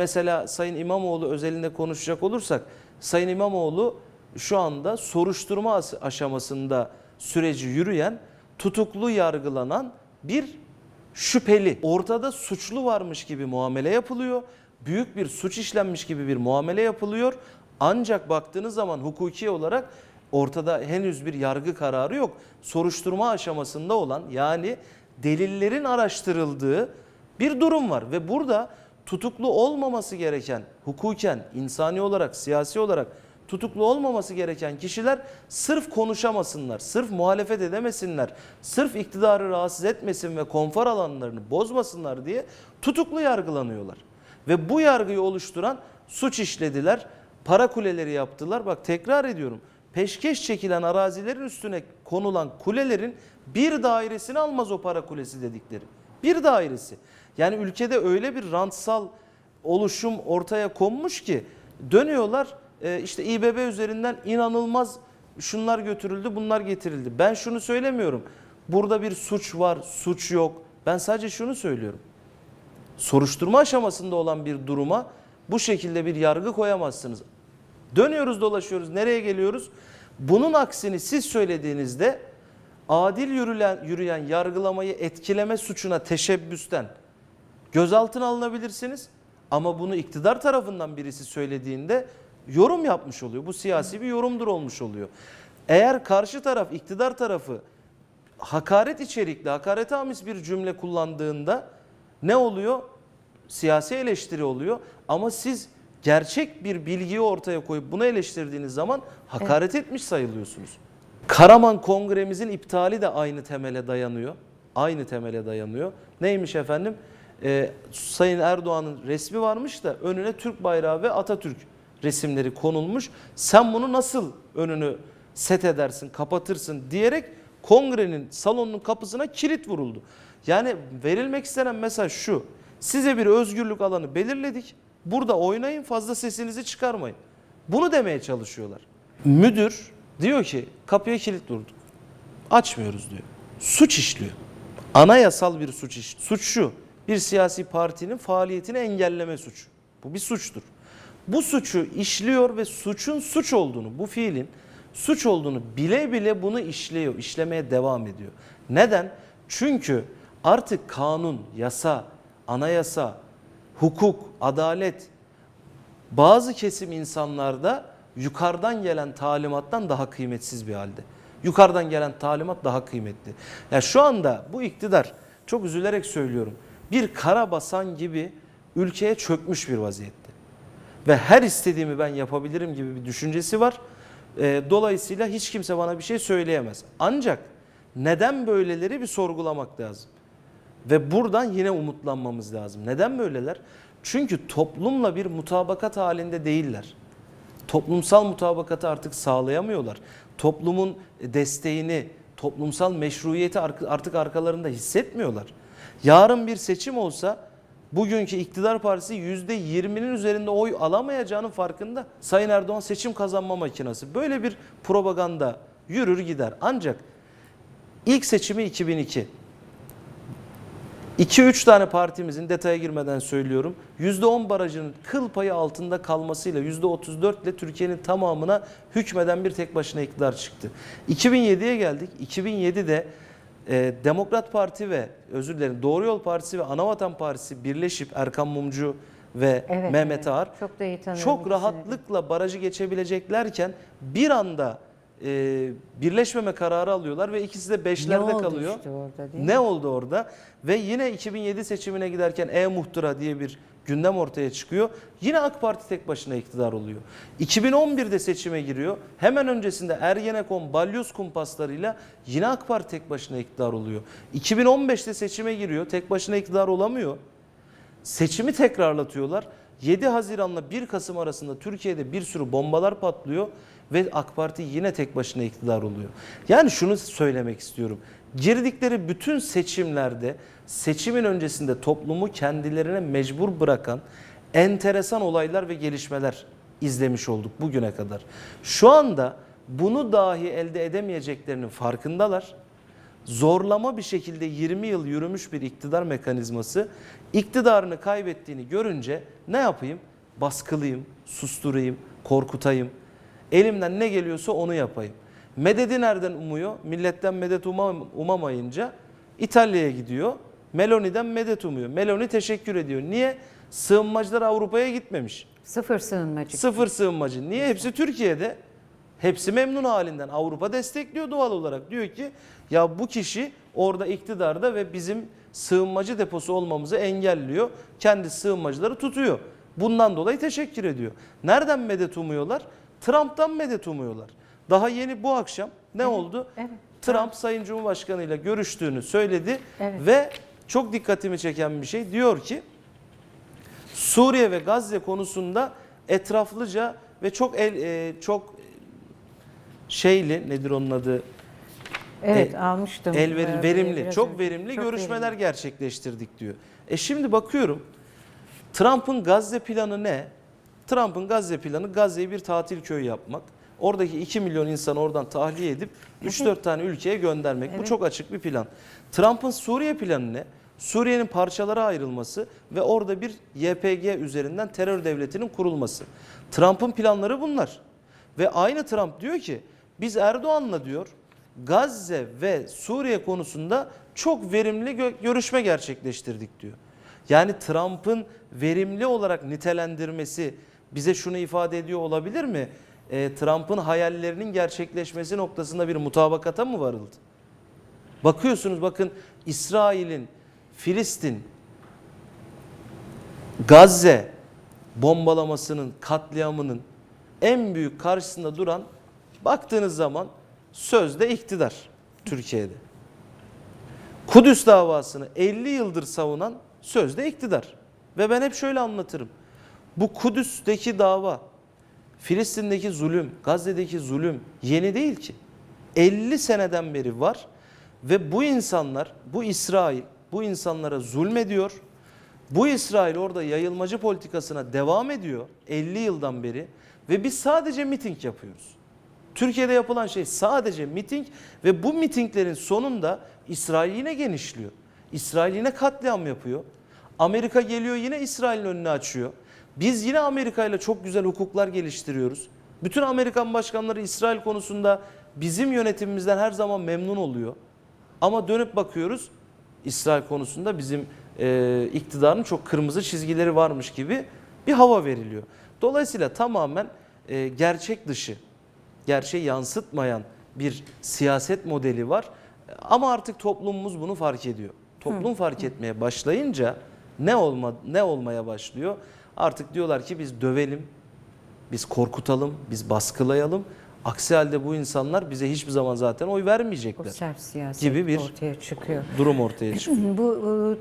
mesela Sayın İmamoğlu özelinde konuşacak olursak Sayın İmamoğlu şu anda soruşturma as- aşamasında süreci yürüyen tutuklu yargılanan bir şüpheli. Ortada suçlu varmış gibi muamele yapılıyor. Büyük bir suç işlenmiş gibi bir muamele yapılıyor. Ancak baktığınız zaman hukuki olarak ortada henüz bir yargı kararı yok. Soruşturma aşamasında olan yani delillerin araştırıldığı bir durum var ve burada tutuklu olmaması gereken hukuken, insani olarak, siyasi olarak tutuklu olmaması gereken kişiler sırf konuşamasınlar, sırf muhalefet edemesinler, sırf iktidarı rahatsız etmesin ve konfor alanlarını bozmasınlar diye tutuklu yargılanıyorlar. Ve bu yargıyı oluşturan suç işlediler, para kuleleri yaptılar. Bak tekrar ediyorum. Peşkeş çekilen arazilerin üstüne konulan kulelerin bir dairesini almaz o para kulesi dedikleri. Bir dairesi. Yani ülkede öyle bir rantsal oluşum ortaya konmuş ki dönüyorlar e, işte İBB üzerinden inanılmaz şunlar götürüldü bunlar getirildi. Ben şunu söylemiyorum. Burada bir suç var, suç yok. Ben sadece şunu söylüyorum. Soruşturma aşamasında olan bir duruma bu şekilde bir yargı koyamazsınız. Dönüyoruz dolaşıyoruz nereye geliyoruz? Bunun aksini siz söylediğinizde adil yürüyen, yürüyen yargılamayı etkileme suçuna teşebbüsten gözaltına alınabilirsiniz. Ama bunu iktidar tarafından birisi söylediğinde yorum yapmış oluyor. Bu siyasi bir yorumdur olmuş oluyor. Eğer karşı taraf, iktidar tarafı hakaret içerikli, hakaret amis bir cümle kullandığında ne oluyor? Siyasi eleştiri oluyor. Ama siz gerçek bir bilgiyi ortaya koyup bunu eleştirdiğiniz zaman hakaret etmiş sayılıyorsunuz. Karaman Kongremizin iptali de aynı temele dayanıyor. Aynı temele dayanıyor. Neymiş efendim? Ee, Sayın Erdoğan'ın resmi varmış da önüne Türk bayrağı ve Atatürk resimleri konulmuş. Sen bunu nasıl önünü set edersin, kapatırsın diyerek kongrenin salonunun kapısına kilit vuruldu. Yani verilmek istenen mesaj şu. Size bir özgürlük alanı belirledik. Burada oynayın, fazla sesinizi çıkarmayın. Bunu demeye çalışıyorlar. Müdür diyor ki kapıya kilit vurduk. Açmıyoruz diyor. Suç işliyor. Anayasal bir suç iş. Suç şu. Bir siyasi partinin faaliyetini engelleme suçu. Bu bir suçtur. Bu suçu işliyor ve suçun suç olduğunu, bu fiilin suç olduğunu bile bile bunu işliyor, işlemeye devam ediyor. Neden? Çünkü artık kanun, yasa, anayasa, hukuk, adalet bazı kesim insanlarda yukarıdan gelen talimattan daha kıymetsiz bir halde. Yukarıdan gelen talimat daha kıymetli. Ya şu anda bu iktidar çok üzülerek söylüyorum. Bir kara basan gibi ülkeye çökmüş bir vaziyette. Ve her istediğimi ben yapabilirim gibi bir düşüncesi var. Ee, Dolayısıyla hiç kimse bana bir şey söyleyemez. Ancak neden böyleleri bir sorgulamak lazım. Ve buradan yine umutlanmamız lazım. Neden böyleler? Çünkü toplumla bir mutabakat halinde değiller. Toplumsal mutabakatı artık sağlayamıyorlar. Toplumun desteğini, toplumsal meşruiyeti artık arkalarında hissetmiyorlar. Yarın bir seçim olsa bugünkü iktidar partisi %20'nin üzerinde oy alamayacağının farkında. Sayın Erdoğan seçim kazanma makinesi. Böyle bir propaganda yürür gider. Ancak ilk seçimi 2002. 2-3 tane partimizin detaya girmeden söylüyorum. %10 barajının kıl payı altında kalmasıyla %34 ile Türkiye'nin tamamına hükmeden bir tek başına iktidar çıktı. 2007'ye geldik. 2007'de e, Demokrat Parti ve özür dilerim Doğru Yol Partisi ve Anavatan Partisi birleşip Erkan Mumcu ve Evet, Mehmet evet. Ağar Çok da iyi çok rahatlıkla barajı geçebileceklerken bir anda e, birleşmeme kararı alıyorlar ve ikisi de Ne beşlerde oldu kalıyor. işte orada değil mi? Ne oldu orada? Ve yine 2007 seçimine giderken E-Muhtıra diye bir gündem ortaya çıkıyor. Yine AK Parti tek başına iktidar oluyor. 2011'de seçime giriyor. Hemen öncesinde Ergenekon balyoz kumpaslarıyla yine AK Parti tek başına iktidar oluyor. 2015'te seçime giriyor. Tek başına iktidar olamıyor. Seçimi tekrarlatıyorlar. 7 Haziran'la 1 Kasım arasında Türkiye'de bir sürü bombalar patlıyor ve AK Parti yine tek başına iktidar oluyor. Yani şunu söylemek istiyorum. Girdikleri bütün seçimlerde seçimin öncesinde toplumu kendilerine mecbur bırakan enteresan olaylar ve gelişmeler izlemiş olduk bugüne kadar. Şu anda bunu dahi elde edemeyeceklerinin farkındalar. Zorlama bir şekilde 20 yıl yürümüş bir iktidar mekanizması iktidarını kaybettiğini görünce ne yapayım? Baskılayım, susturayım, korkutayım. Elimden ne geliyorsa onu yapayım. Mededi nereden umuyor? Milletten medet umam- umamayınca İtalya'ya gidiyor. Meloni'den medet umuyor. Meloni teşekkür ediyor. Niye? Sığınmacılar Avrupa'ya gitmemiş. Sıfır sığınmacı. Sıfır sığınmacı. Niye? Hepsi Türkiye'de. Hepsi memnun halinden. Avrupa destekliyor doğal olarak. Diyor ki ya bu kişi orada iktidarda ve bizim sığınmacı deposu olmamızı engelliyor. Kendi sığınmacıları tutuyor. Bundan dolayı teşekkür ediyor. Nereden medet umuyorlar? Trump'tan medet umuyorlar. Daha yeni bu akşam ne oldu? evet. Trump Sayın Cumhurbaşkanı ile görüştüğünü söyledi Evet. ve çok dikkatimi çeken bir şey diyor ki Suriye ve Gazze konusunda etraflıca ve çok el, e, çok şeyli nedir onun adı Evet E, almıştım. el veri- Ee, verimli biraz çok verimli Çok görüşmeler verimli. gerçekleştirdik diyor. E şimdi bakıyorum Trump'ın Gazze planı ne? Trump'ın Gazze planı Gazze'yi bir tatil köyü yapmak. Oradaki 2 milyon insanı oradan tahliye edip 3-4 tane ülkeye göndermek. Bu Evet. çok açık bir plan. Trump'ın Suriye planı ne? Suriye'nin parçalara ayrılması ve orada bir YPG üzerinden terör devletinin kurulması. Trump'ın planları bunlar. Ve aynı Trump diyor ki biz Erdoğan'la diyor Gazze ve Suriye konusunda çok verimli gö- görüşme gerçekleştirdik diyor. Yani Trump'ın verimli olarak nitelendirmesi bize şunu ifade ediyor olabilir mi? Ee, Trump'ın hayallerinin gerçekleşmesi noktasında bir mutabakata mı varıldı? Bakıyorsunuz bakın İsrail'in, Filistin, Gazze bombalamasının, katliamının en büyük karşısında duran baktığınız zaman sözde iktidar Türkiye'de. Kudüs davasını 50 yıldır savunan sözde iktidar. Ve ben hep şöyle anlatırım. Bu Kudüs'teki dava, Filistin'deki zulüm, Gazze'deki zulüm yeni değil ki. 50 seneden beri var ve bu insanlar, bu İsrail bu insanlara zulmediyor. Bu İsrail orada yayılmacı politikasına devam ediyor 50 yıldan beri ve biz sadece miting yapıyoruz. Türkiye'de yapılan şey sadece miting ve bu mitinglerin sonunda İsrail yine genişliyor. İsrail yine katliam yapıyor. Amerika geliyor yine İsrail'in önünü açıyor. Biz yine Amerika ile çok güzel hukuklar geliştiriyoruz. Bütün Amerikan başkanları İsrail konusunda bizim yönetimimizden her zaman memnun oluyor. Ama dönüp bakıyoruz İsrail konusunda bizim e, iktidarın çok kırmızı çizgileri varmış gibi bir hava veriliyor. Dolayısıyla tamamen e, gerçek dışı, gerçeği yansıtmayan bir siyaset modeli var. Ama artık toplumumuz bunu fark ediyor. Toplum fark etmeye başlayınca ne olma ne olmaya başlıyor? Artık diyorlar ki biz dövelim, biz korkutalım, biz baskılayalım. Aksi halde bu insanlar bize hiçbir zaman zaten oy O vermeyecekler. sert siyaset Gibi bir- ortaya çıkıyor. Durum ortaya çıkıyor. Bu